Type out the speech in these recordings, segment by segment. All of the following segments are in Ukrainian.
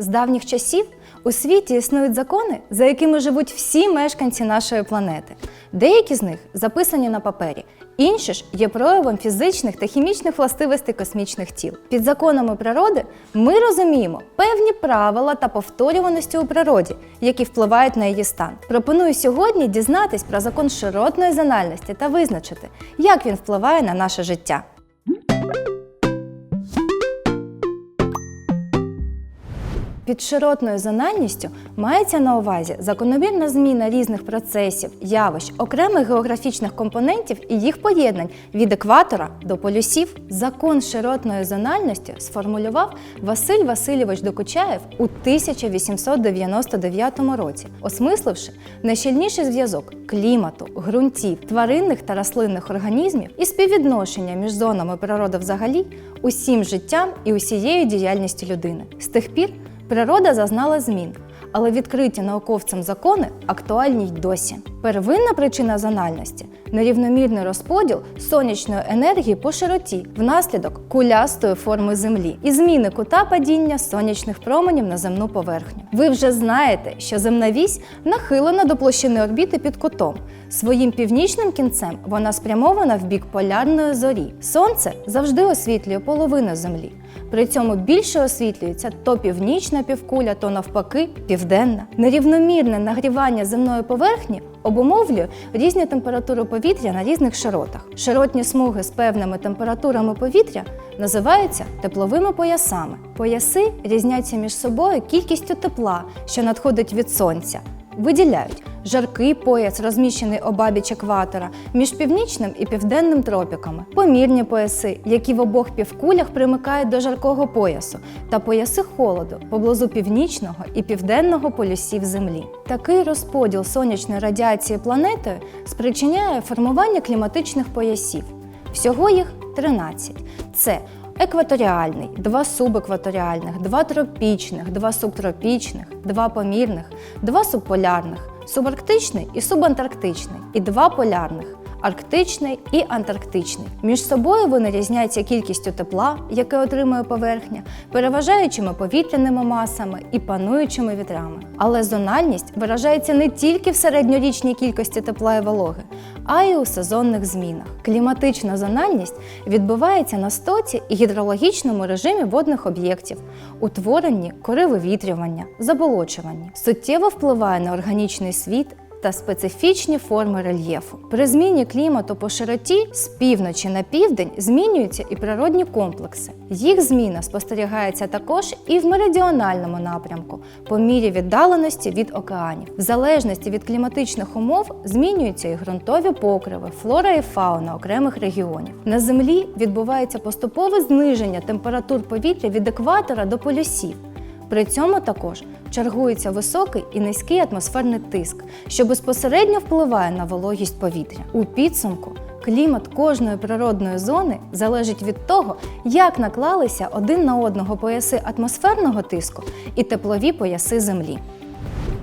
З давніх часів у світі існують закони, за якими живуть всі мешканці нашої планети. Деякі з них записані на папері, інші ж є проявом фізичних та хімічних властивостей космічних тіл. Під законами природи ми розуміємо певні правила та повторюваності у природі, які впливають на її стан. Пропоную сьогодні дізнатись про закон широтної зональності та визначити, як він впливає на наше життя. Під широтною зональністю мається на увазі закономірна зміна різних процесів, явищ, окремих географічних компонентів і їх поєднань від екватора до полюсів. Закон широтної зональності сформулював Василь Васильович Докучаєв у 1899 році, осмисливши найщільніший зв'язок клімату, ґрунтів, тваринних та рослинних організмів і співвідношення між зонами природи взагалі, усім життям і усією діяльністю людини. З тих пір Природа зазнала змін, але відкриті науковцям закони актуальні й досі. Первинна причина зональності нерівномірний розподіл сонячної енергії по широті внаслідок кулястої форми Землі і зміни кута падіння сонячних променів на земну поверхню. Ви вже знаєте, що земна вісь нахилена до площини орбіти під кутом. Своїм північним кінцем вона спрямована в бік полярної зорі. Сонце завжди освітлює половину Землі. При цьому більше освітлюється то північна півкуля, то навпаки південна. Нерівномірне нагрівання земної поверхні обумовлює різні температури повітря на різних широтах. Широтні смуги з певними температурами повітря називаються тепловими поясами. Пояси різняться між собою кількістю тепла, що надходить від сонця. Виділяють жаркий пояс, розміщений обабіч екватора між північним і південним тропіками, помірні пояси, які в обох півкулях примикають до жаркого поясу, та пояси холоду поблизу північного і південного полюсів Землі. Такий розподіл сонячної радіації планетою спричиняє формування кліматичних поясів. Всього їх 13. Це екваторіальний, два субекваторіальних, два тропічних, два субтропічних, два помірних, два субполярних, субарктичний і субантарктичний, і два полярних. Арктичний і антарктичний. Між собою вони різняться кількістю тепла, яке отримує поверхня, переважаючими повітряними масами і пануючими вітрами. Але зональність виражається не тільки в середньорічній кількості тепла і вологи, а й у сезонних змінах. Кліматична зональність відбувається на стоці і гідрологічному режимі водних об'єктів, утворенні кори вивітрювання, заболочування. Суттєво впливає на органічний світ та специфічні форми рельєфу. При зміні клімату по широті з півночі на південь змінюються і природні комплекси. Їх зміна спостерігається також і в меридіональному напрямку, по мірі віддаленості від океанів. В залежності від кліматичних умов змінюються і ґрунтові покриви, флора і фауна окремих регіонів. На землі відбувається поступове зниження температур повітря від екватора до полюсів. При цьому також чергується високий і низький атмосферний тиск, що безпосередньо впливає на вологість повітря. У підсумку клімат кожної природної зони залежить від того, як наклалися один на одного пояси атмосферного тиску і теплові пояси Землі.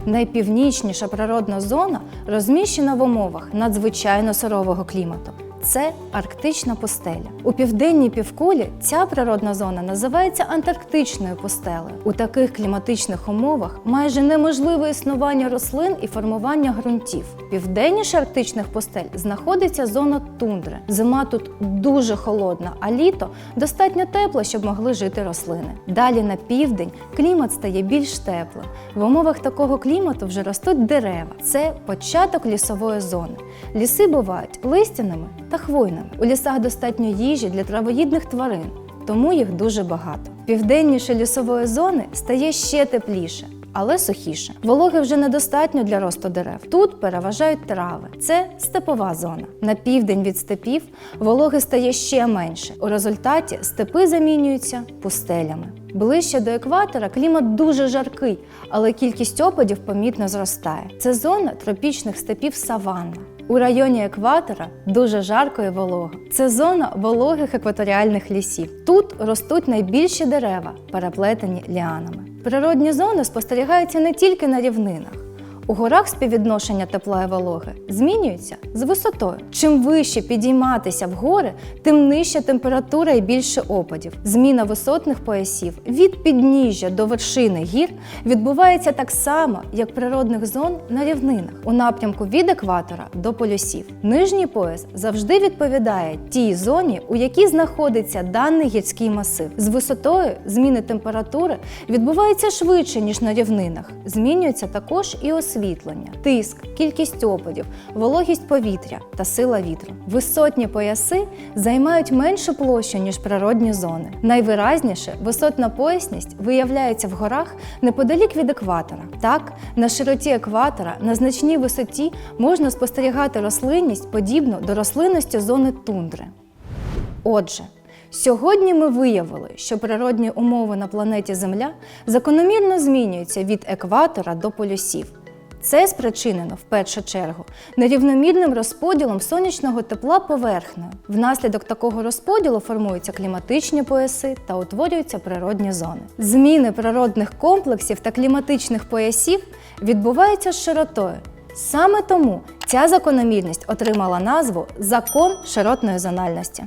Найпівнічніша природна зона розміщена в умовах надзвичайно сурового клімату. Це арктична пустеля. У південній півкулі ця природна зона називається антарктичною пустелею. У таких кліматичних умовах майже неможливе існування рослин і формування ґрунтів. Південніше арктичних пустель знаходиться зона тундри. Зима тут дуже холодна, а літо достатньо тепло, щоб могли жити рослини. Далі на південь клімат стає більш теплим. В умовах такого клімату вже ростуть дерева. Це початок лісової зони. Ліси бувають листяними та хвойними. У лісах достатньо їжі для травоїдних тварин, тому їх дуже багато. Південніше лісової зони стає ще тепліше. Але сухіше. Вологи вже недостатньо для росту дерев. Тут переважають трави. Це степова зона. На південь від степів вологи стає ще менше. У результаті степи замінюються пустелями. Ближче до екватора клімат дуже жаркий, але кількість опадів помітно зростає. Це зона тропічних степів саванна. У районі екватора дуже жарко і волого. Це зона вологих екваторіальних лісів. Тут ростуть найбільші дерева, переплетені ліанами. Природні зони спостерігаються не тільки на рівнинах. У горах співвідношення тепла і вологи змінюється з висотою. Чим вище підійматися в гори, тим нижча температура і більше опадів. Зміна висотних поясів від підніжжя до вершини гір відбувається так само, як природних зон на рівнинах у напрямку від екватора до полюсів. Нижній пояс завжди відповідає тій зоні, у якій знаходиться даний гірський масив. З висотою зміни температури відбуваються швидше ніж на рівнинах. Змінюється також і освітлення, тиск, кількість опадів, вологість повітря та сила вітру. Висотні пояси займають меншу площу ніж природні зони. Найвиразніше висотна поясність виявляється в горах неподалік від екватора. Так, на широті екватора на значній висоті можна спостерігати рослинність подібну до рослинності зони тундри. Отже, сьогодні ми виявили, що природні умови на планеті Земля закономірно змінюються від екватора до полюсів. Це спричинено в першу чергу нерівномірним розподілом сонячного тепла поверхнею. Внаслідок такого розподілу формуються кліматичні пояси та утворюються природні зони. Зміни природних комплексів та кліматичних поясів відбуваються з широтою. Саме тому ця закономірність отримала назву закон широтної зональності.